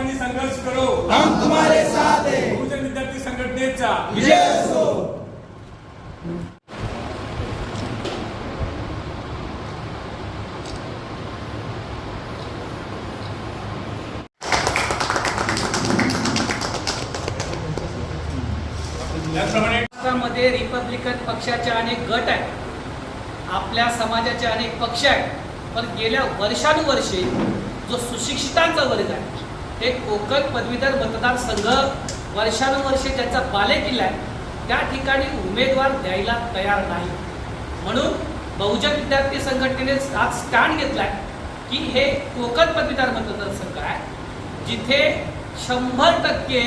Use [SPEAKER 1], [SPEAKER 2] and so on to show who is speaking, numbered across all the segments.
[SPEAKER 1] मानी संघर्ष करो.
[SPEAKER 2] हम तुम्हारे साथ हैं.
[SPEAKER 1] बहुजन विद्यार्थी संघटनेचा.
[SPEAKER 2] विजय असो
[SPEAKER 3] महाराष्ट्रामध्ये रिपब्लिकन पक्षाचे अनेक गट आहेत. आपल्या समाजाचे अनेक पक्ष आहेत. पण गेल्या वर्षानुवर्षे जो सुशिक्षितांचा वर्ग आहे हे कोकण पदवीधर मतदारसंघ वर्षानुवर्षे ज्याचा बालेकिल्ला आहे त्या ठिकाणी उमेदवार द्यायला तयार नाही. म्हणून बहुजन विद्यार्थी संघटनेने आज स्टँड घेतला आहे की हे कोकण पदवीधर मतदारसंघ आहे जिथे शंभर टक्के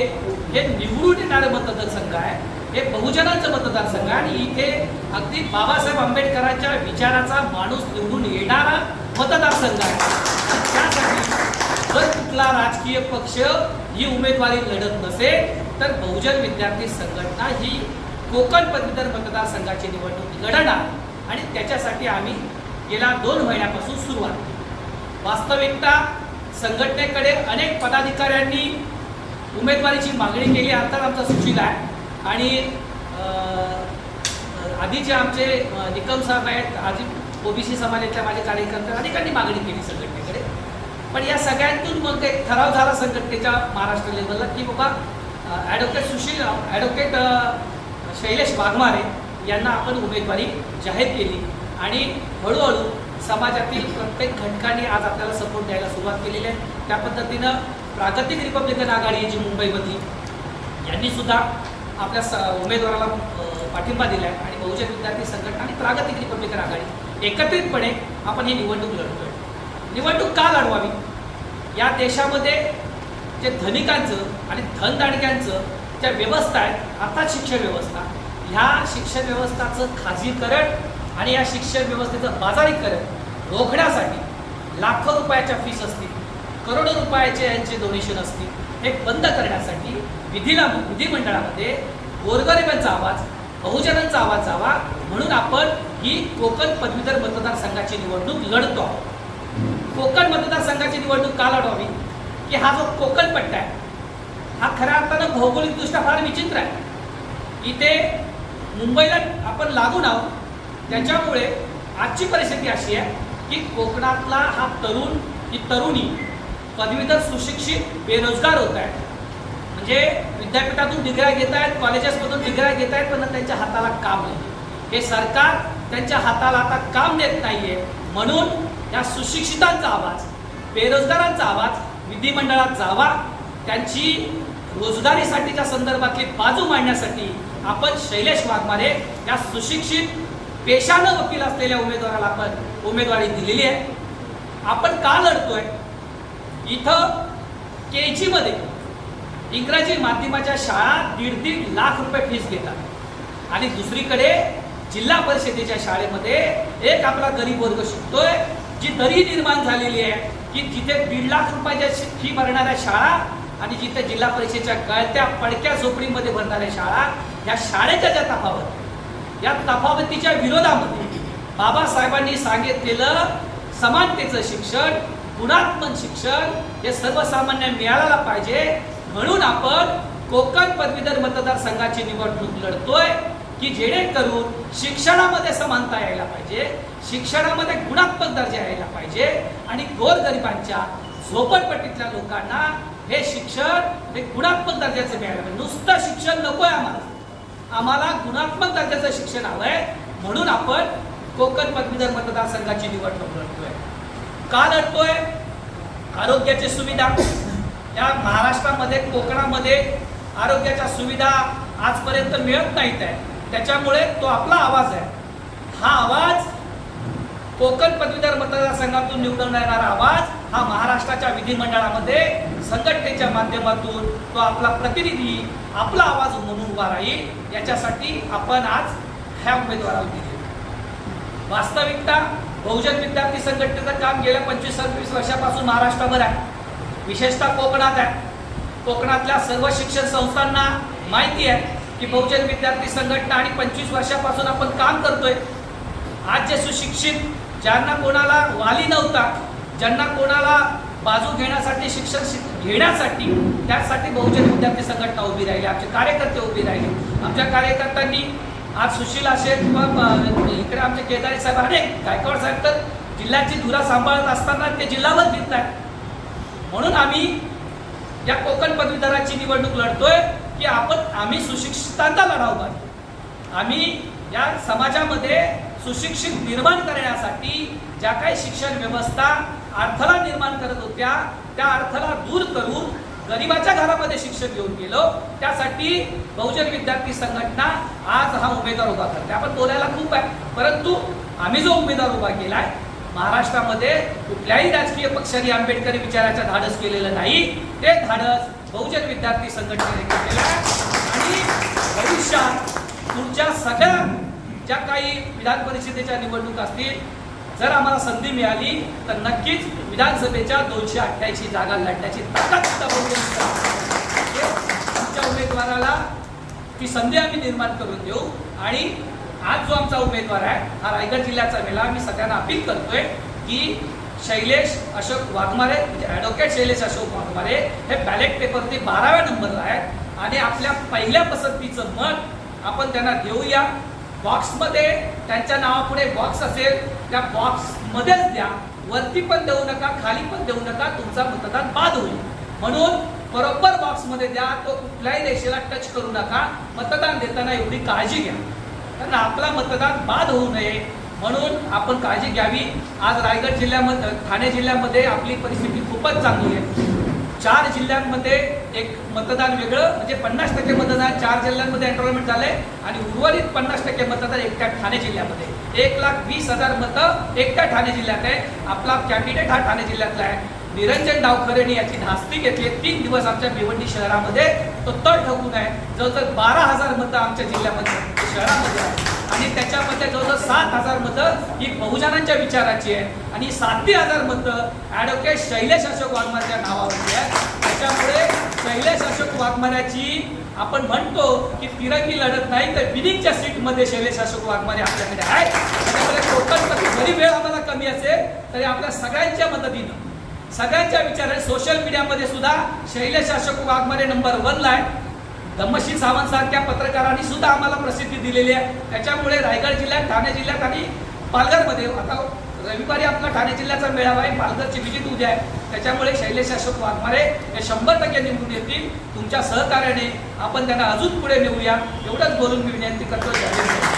[SPEAKER 3] हे निवडून येणारे मतदारसंघ आहे हे बहुजनाचं मतदारसंघ आहे. आणि इथे अगदी बाबासाहेब आंबेडकरांच्या विचाराचा माणूस निवडून येणारा मतदारसंघ आहे. जर कुठला राजकीय पक्ष ही उमेदवारी लढत नसेल तर बहुजन विद्यार्थी संघटना ही कोकण पदवीधर मतदारसंघाची निवडणूक लढणार. आणि त्याच्यासाठी आम्ही गेल्या दोन महिन्यापासून सुरुवात केली. वास्तविकता संघटनेकडे अनेक पदाधिकाऱ्यांनी उमेदवारीची मागणी केली आता आमचा सुशील आहे. आणि आधी जे आमचे निकम साहेब आहेत आधी ओबीसी समाजातल्या माझे कार्यकर्ते अनेकांनी मागणी केली संघटनेकडे पण या सगळ्यांतून मग एक ठराव झाला संघटनेच्या महाराष्ट्र लेवलला की बाबा ॲडव्होकेट सुशील ॲडव्होकेट शैलेश वाघमारे यांना आपण उमेदवारी जाहीर केली. आणि हळूहळू समाजातील प्रत्येक घटकांनी आज आपल्याला सपोर्ट द्यायला सुरुवात केलेली आहे. त्या पद्धतीनं प्रागतिक रिपब्लिकन आघाडी जी मुंबईमधली यांनी सुद्धा आपल्या स उमेदवाराला पाठिंबा दिला आहे आणि बहुजन विद्यार्थी संघटना आणि प्रागतिक रिपब्लिकन आघाडी एकत्रितपणे आपण ही निवडणूक लढतोय निवडणूक का लढवावी? या देशामध्ये जे धनिकांचं आणि धनदाडक्यांचं ज्या व्यवस्था आहेत अर्थात शिक्षण व्यवस्था ह्या शिक्षण व्यवस्थाचं खाजगीकरण आणि या शिक्षण व्यवस्थेचं बाजारीकरण रोखण्यासाठी लाखो रुपयाच्या फीस असतील करोडो रुपयाचे यांचे डोनेशन असतील हे बंद करण्यासाठी विधीला विधिमंडळामध्ये गोरगरिबांचा आवाज बहुजनांचा आवाज जावा म्हणून आपण ही कोकण पदवीधर मतदारसंघाची निवडणूक लढतो आहोत. कोकण मतदारसंघाची निवडणूक का लढवावी की हा जो कोकण पट्टा आहे हा खऱ्या अर्थानं भौगोलिकदृष्ट्या फार विचित्र आहे. इथे मुंबईला आपण लागून आहोत त्याच्यामुळे आजची परिस्थिती अशी आहे की कोकणातला हा तरुण ही तरुणी पदवीधर सुशिक्षित बेरोजगार होत आहे. म्हणजे विद्यापीठातून डिग्र्या घेत आहेत कॉलेजेसमधून डिग्र्या घेत आहेत पण त्यांच्या हाताला काम नाही. हे सरकार त्यांच्या हाताला आता काम देत नाहीये म्हणून या सुशिक्षितांचा आवाज बेरोजगारांचा आवाज विधिमंडळात जावा त्यांची रोजगारीसाठीच्या संदर्भातली बाजू मांडण्यासाठी आपण शैलेश वाघमारे या सुशिक्षित पेशानं वकील असलेल्या उमेदवाराला आपण उमेदवारी दिलेली आहे. आपण का लढतोय? इथं के जीमध्ये इंग्रजी माध्यमाच्या शाळा दीड दीड लाख रुपये फीस घेतात. आणि दुसरीकडे जिल्हा परिषदेच्या शाळेमध्ये एक आपला गरीब वर्ग शिकतोय जी दरी निर्माण झालेली आहे की जिथे दीड लाख रुपयाच्या फी भरणाऱ्या शाळा आणि जिथे जिल्हा परिषदेच्या गळत्या पडक्या झोपडीमध्ये भरणाऱ्या शाळा या शाळेच्या ज्या तफावत या तफावतीच्या विरोधामध्ये बाबासाहेबांनी सांगितलेलं समानतेचं शिक्षण गुणात्मक शिक्षण हे सर्वसामान्य मिळायला पाहिजे. म्हणून आपण कोकण पदवीधर मतदारसंघाची निवडणूक लढतोय की जेणेकरून शिक्षणामध्ये समानता यायला पाहिजे. शिक्षणामध्ये गुणात्मक दर्जा यायला पाहिजे. आणि गोरगरिबांच्या झोपडपट्टीतल्या लोकांना हे शिक्षण हे गुणात्मक दर्जाचं मिळालं. पाहिजे नुसतं शिक्षण नकोय आम्हाला. आम्हाला गुणात्मक दर्जाचं शिक्षण हवंय म्हणून आपण कोकण पदवीधर मतदारसंघाची निवडणूक लढतोय. का लढतोय? आरोग्याची सुविधा. या महाराष्ट्रामध्ये कोकणामध्ये आरोग्याच्या सुविधा आजपर्यंत मिळत नाहीत आहे. त्याच्यामुळे तो आपला आवाज आहे. हा आवाज कोकण पदवीधर मतदारसंघातून निवडून येणारा आवाज हा महाराष्ट्राच्या विधिमंडळामध्ये संघटनेच्या माध्यमातून तो आपला प्रतिनिधी आपला आवाज म्हणून उभा राहील. याच्यासाठी आपण आज ह्या उमेदवाराला दिले. वास्तविकता बहुजन विद्यार्थी संघटनेचं काम गेल्या पंचवीस सव्वीस वर्षापासून महाराष्ट्रामध्ये आहे. विशेषतः कोकणात आहे. कोकणातल्या सर्व शिक्षण संस्थांना माहिती आहे की बहुजन विद्यार्थी संघटना आणि पंचवीस वर्षापासून आपण काम करतोय. आज जे सुशिक्षित ज्यांना कोणाला वाली नव्हता ज्यांना कोणाला बाजू घेण्यासाठी शिक्षण शिक- घेण्यासाठी त्यासाठी बहुजन विद्यार्थी संघटना उभी राहिली आमचे कार्यकर्ते उभी राहिले. आमच्या कार्यकर्त्यांनी आज सुशील असेल किंवा इकडे आमचे केदारी साहेब अनेक गायकवाड साहेब तर जिल्ह्याची धुरा सांभाळत असताना ते जिल्हाभर घेत आहेत म्हणून आम्ही या कोकण पदवीधराची निवडणूक लढतोय की आपण आम्ही सुशिक्षितांचा लढाव पाहिजे आम्ही या समाजामध्ये सुशिक्षित निर्माण करण्यासाठी ज्या काही शिक्षण व्यवस्था अडथळा निर्माण करत होत्या त्या अडथळा दूर करून गरिबाच्या घरामध्ये शिक्षण घेऊन गेलो. त्यासाठी बहुजन विद्यार्थी संघटना आज हा उमेदवार उभा करते. आपण बोलायला खूप आहे परंतु आम्ही जो उमेदवार उभा केलाय महाराष्ट्रामध्ये कुठल्याही राजकीय पक्षाने आंबेडकरी विचाराचं धाडस केलेलं नाही. ते धाडस बहुजन विद्यार्थी संघटनेने केलेलं आहे. आणि भविष्यात पुढच्या सगळ्या ज्या काही विधान परिषदेच्या निवडणूक असतील जर आम्हाला संधी मिळाली तर नक्कीच विधानसभेच्या दोनशे अठ्ठ्याऐंशी जागा लढण्याची ताकद आमच्या उमेदवाराला ती संधी आम्ही निर्माण करून देऊ. आणि आज जो आमचा उमेदवार आहे हा रायगड जिल्ह्याचा मेला मी सगळ्यांना अपील करतोय की शैलेश अशोक वाघमारे म्हणजे ॲडव्होकेट शैलेश अशोक वाघमारे हे बॅलेट पेपरती बाराव्या नंबरला आहेत. आणि आपल्या पहिल्या पसंतीचं मत आपण त्यांना देऊया. बॉक्समध्ये त्यांच्या नावापुढे बॉक्स असेल त्या बॉक्समध्येच द्या. वरती पण देऊ नका खाली पण देऊ नका तुमचा मतदान बाद होईल. म्हणून बरोबर बॉक्समध्ये द्या तो कुठल्याही रेषेला टच करू नका. मतदान देताना एवढी काळजी घ्या. कारण आपला मतदान बाद होऊ नये. म्हणून आपण काळजी घ्यावी. आज रायगड जिल्ह्यामध्ये ठाणे जिल्ह्यामध्ये आपली परिस्थिती खूपच चांगली आहे. चार जिल्ह्यांमध्ये एक मतदान वेगळं म्हणजे पन्नास टक्के मतदान चार जिल्ह्यांमध्ये एनरोलमेंट झालंय आणि उर्वरित पन्नास टक्के मतदान एकट्या ठाणे जिल्ह्यामध्ये. एक लाख वीस हजार मतं एकट्या ठाणे जिल्ह्यात आहे. आपला कॅन्डिडेट हा ठाणे जिल्ह्यातला आहे. निरंजन डावखरेने याची धास्ती घेतली तीन दिवस आमच्या भिवंडी शहरामध्ये तो तळ ठकून आहे. जवळजवळ बारा हजार मतं आमच्या जिल्ह्यामध्ये शहरामध्ये आहे. आणि त्याच्यामध्ये जवळजवळ सात हजार मतं ही बहुजनांच्या विचाराची आहे आणि सातही हजार मतं ॲडव्होकेट शैलेश अशोक वाघमाऱ्याच्या नावावरची आहे त्याच्यामुळे शैलेश अशोक वाघमाऱ्याची आपण म्हणतो की तिरंगी लढत नाही तर विनिंगच्या सीटमध्ये शैलेश अशोक वाघमारे आपल्याकडे आहे त्याच्यामुळे कोकणपती जरी वेळ आम्हाला कमी असेल तरी आपल्या सगळ्यांच्या मदतीनं सगळ्यांच्या विचाराने सोशल मीडियामध्ये सुद्धा शैलेश अशोक वाघमारे नंबर वनला आहे धम्मशी सावंत सारख्या पत्रकारांनी सुद्धा आम्हाला प्रसिद्धी दिलेली आहे. त्याच्यामुळे रायगड जिल्ह्यात ठाणे जिल्ह्यात आणि पालघरमध्ये आता रविवारी आपला ठाणे जिल्ह्याचा मेळावा आहे पालघरची विजिट उद्या आहे. त्याच्यामुळे शैलेश अशोक वाघमारे हे शंभर टक्के निवडून येतील. तुमच्या सहकार्याने आपण त्यांना अजून पुढे नेऊया. एवढंच बोलून मी विनंती करतो.